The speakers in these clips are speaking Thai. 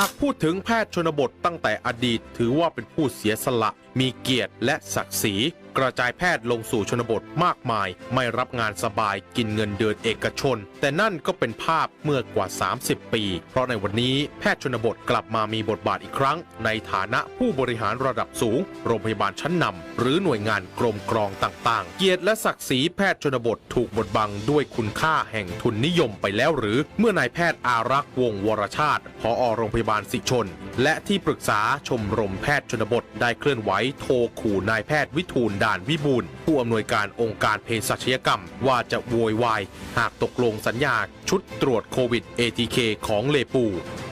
หากพูดถึงแพทย์ชนบทตั้งแต่อดีตถือว่าเป็นผู้เสียสละ มีเกียรติและศักดิ์ศรีกระจายแพทย์ลงสู่ชนบทมากมาย ไม่รับงานสบายกินเงินเดือนเอกชน แต่นั่นก็เป็นภาพเมื่อกว่า 30 ปี เพราะในวันนี้แพทย์ชนบทกลับมามีบทบาทอีกครั้ง ในฐานะผู้บริหารระดับสูง โรงพยาบาลชั้นนำหรือหน่วยงานกรมกรองต่างๆ เกียรติและศักดิ์ศรีแพทย์ชนบทถูกบดบังด้วยคุณค่าแห่งทุนนิยมไปแล้วหรือ เมื่อนายแพทย์อารักษ์วงศวรชาติผอโรงพยาบาลสิชน และที่ปรึกษาชมรมแพทย์ชนบทได้เคลื่อนไหวโทรขู่นายแพทย์วิทูลด่านวิบูลผู้อำนวยการองค์การเภสัชยกรรม ว่าจะโวยวาย หากตกลงสัญญาชุดตรวจโควิด ATK ของเลปู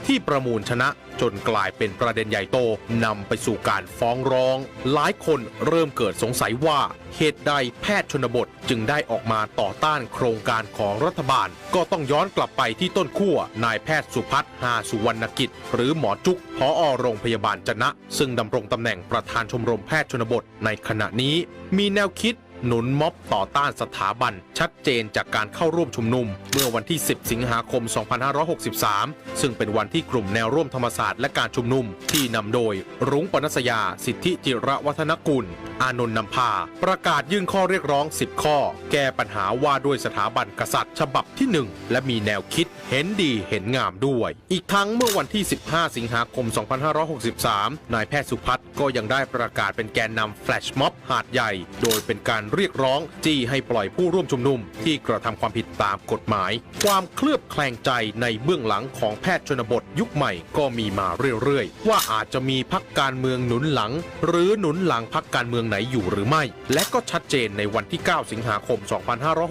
ที่ประมูลชนะจนกลายเป็นประเด็นใหญ่โตนำไปสู่การฟ้องร้อง หลายคนเริ่มเกิดสงสัยว่าเหตุใดแพทย์ชนบทจึงได้ออกมาต่อต้านโครงการของรัฐบาล ก็ต้องย้อนกลับไปที่ต้นขั้วนายแพทย์สุพัฒน์หาสุวรรณกิจ หรือหมอจุกพออโรงพยาบาลจนะ ซึ่งดำรงตำแหน่งประธานชมรมแพทย์ชนบทในขณะนี้ มีแนวคิด หนุนม็อบต่อต้านสถาบัน ชัดเจนจากการเข้าร่วมชุมนุม เมื่อวันที่ 10 สิงหาคม 2563 ซึ่งเป็นวันที่กลุ่มแนวร่วมธรรมศาสตร์และการชุมนุม ที่นำโดย รุ้งปนัสยา สิทธิจิระวัฒนกุล อานนท์นำพา ประกาศยื่นข้อเรียกร้อง 10 ข้อ แก้ปัญหาว่าด้วยสถาบันกษัตริย์ ฉบับที่ 1 และมีแนวคิดเห็นดีเห็นงามด้วย อีกทั้งเมื่อวันที่ 15 สิงหาคม 2563 นายแพทย์สุพัฒน์ก็ยังได้ประกาศเป็นแกนนำแฟลชม็อบหาดใหญ่ โดยเป็นการเรียกร้องจี้ให้ปล่อยผู้ร่วมชุมนุม ที่กระทำความผิดตามกฎหมาย ความเคลือบแคลงใจในเบื้องหลังของแพทย์ชนบทยุคใหม่ก็มีมาเรื่อยๆ ว่าอาจจะมีพักการเมืองหนุนหลัง หรือหนุนหลังพักการเมืองไหนอยู่หรือไม่ และก็ชัดเจนในวันที่ 9 สิงหาคม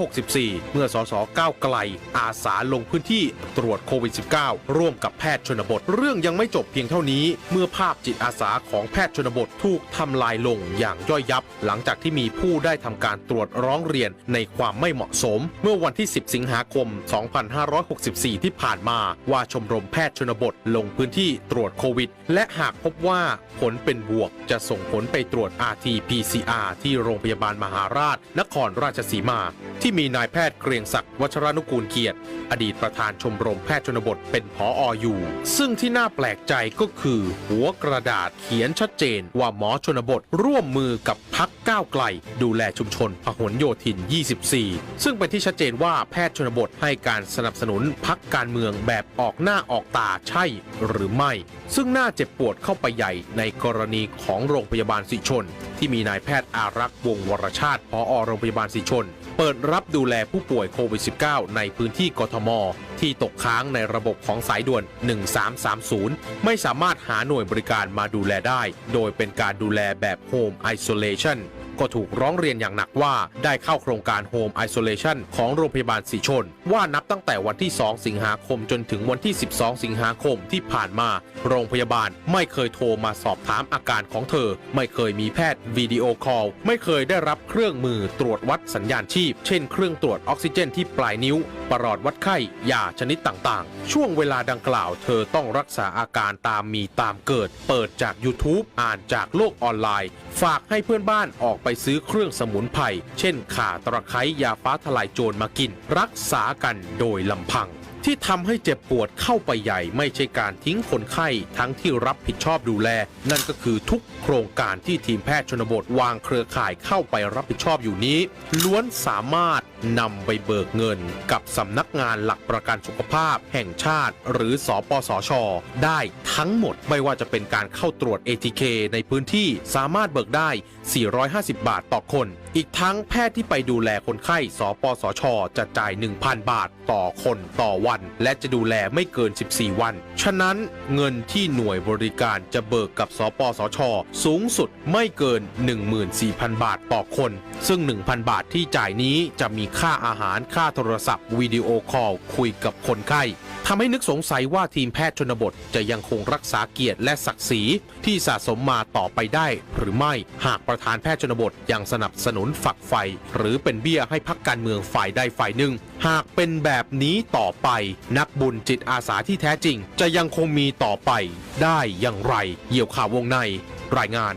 2564 เมื่อสสก้าวไกล อาสาลงพื้นที่ตรวจโควิด -19 ร่วมกับแพทย์ชนบท เรื่องยังไม่จบเพียงเท่านี้ เมื่อภาพจิตอาสาของแพทย์ชนบทถูกทำลายลงอย่างย่อยยับ หลังจากที่มีผู้ได้ทำการตรวจร้องเรียนในความไม่เหมาะสม เมื่อวันที่ 10 สิงหาคม 2564 ที่ผ่านมาว่าชมรมแพทย์ชนบทลงพื้นที่ตรวจโควิด และหากพบว่าผลเป็นบวกจะส่งผลไปตรวจ RT PCR ที่โรงพยาบาลมหาราช นครราชสีมา ที่มีนายแพทย์เกรียงศักดิ์วัชรนุกูลเกียรติ อดีตประธานชมรมแพทย์ชนบทเป็นผอออยู่ ซึ่งที่น่าแปลกใจก็คือ หัวกระดาษเขียนชัดเจนว่าหมอชนบทร่วมมือกับพัก ก้าวไกล ดูแลชุมชนพหลโยธิน 24 ซึ่งเป็นที่ชัดเจนว่าแพทย์ชนบทให้การสนับสนุนพักการเมืองแบบออกหน้าออกตาใช่หรือไม่ ซึ่งน่าเจ็บปวดเข้าไปใหญ่ในกรณีของโรงพยาบาลสิชน ที่มีนายแพทย์อารักษ์วงวรชาติพอโรงพยาบาลสิชนเปิดรับดูแลผู้ป่วยโควิด -19 ในพื้นที่กทม ที่ตกค้างในระบบของสายด่วน 1330 ไม่สามารถหาหน่วยบริการมาดูแลได้ โดยเป็นการดูแลแบบ Home Isolation ก็ถูกร้องเรียนอย่างหนักว่าได้เข้าโครงการ Home Isolation ของโรงพยาบาลสีชน ว่านับตั้งแต่วันที่ 2 สิงหาคมจนถึงวันที่ 12 สิงหาคมที่ผ่านมา โรงพยาบาลไม่เคยโทรมาสอบถามอาการของเธอ ไม่เคยมีแพทย์วิดีโอคอลไม่เคยได้รับเครื่องมือตรวจวัดสัญญาณชีพ เช่นเครื่องตรวจออกซิเจนที่ปลายนิ้วปลอดวัดไข้ยาชนิดต่างๆ ช่วงเวลาดังกล่าว เธอต้องรักษาอาการตามมีตามเกิด เปิดจาก YouTube อ่านจากโลกออนไลน์ ฝากให้เพื่อนบ้านออกไปซื้อเครื่องสมุนไพรเช่นข่าตะไคร้ยาฟ้าทลายโจรมากิน รักษากันโดยลำพัง ที่ทำให้เจ็บปวดเข้าไปใหญ่ไม่ใช่การทิ้งคนไข้ทั้งที่รับผิดชอบดูแล นั่นก็คือทุกโครงการที่ทีมแพทย์ชนบทวางเครือข่ายเข้าไปรับผิดชอบอยู่นี้ ล้วนสามารถนำไปเบิกเงินกับสำนักงานหลักประกันสุขภาพแห่งชาติ หรือสอปสชได้ทั้งหมดไม่ว่าจะเป็นการเข้าตรวจ ATK ในพื้นที่สามารถเบิกได้ 450 บาทต่อคน อีกทั้งแพทย์ที่ไปดูแลคนไข้สปสช จะจ่าย 1,000 บาทต่อคนต่อวัน และจะดูแลไม่เกิน 14 วัน ฉะนั้นเงินที่หน่วยบริการจะเบิกกับสปสช สูงสุดไม่เกิน 14,000 บาทต่อคน ซึ่ง 1,000 บาทที่จ่ายนี้จะมีค่าอาหารค่าโทรศัพท์วิดีโอคอลคุยกับคนไข้ทำให้นึกสงสัยว่าทีมแพทย์ชนบทจะยังคงรักษาเกียรติและศักดิ์ศรีที่สะสมมาต่อไปได้หรือไม่หากประธานแพทย์ชนบทยังสนับสนุนฝักไฟ หรือเป็นเบี้ยให้พักการเมืองฝ่ายใดฝ่ายหนึ่ง หากเป็นแบบนี้ต่อไป นักบุญจิตอาสาที่แท้จริง จะยังคงมีต่อไปได้อย่างไร เหยี่ยวข่าววงใน รายงาน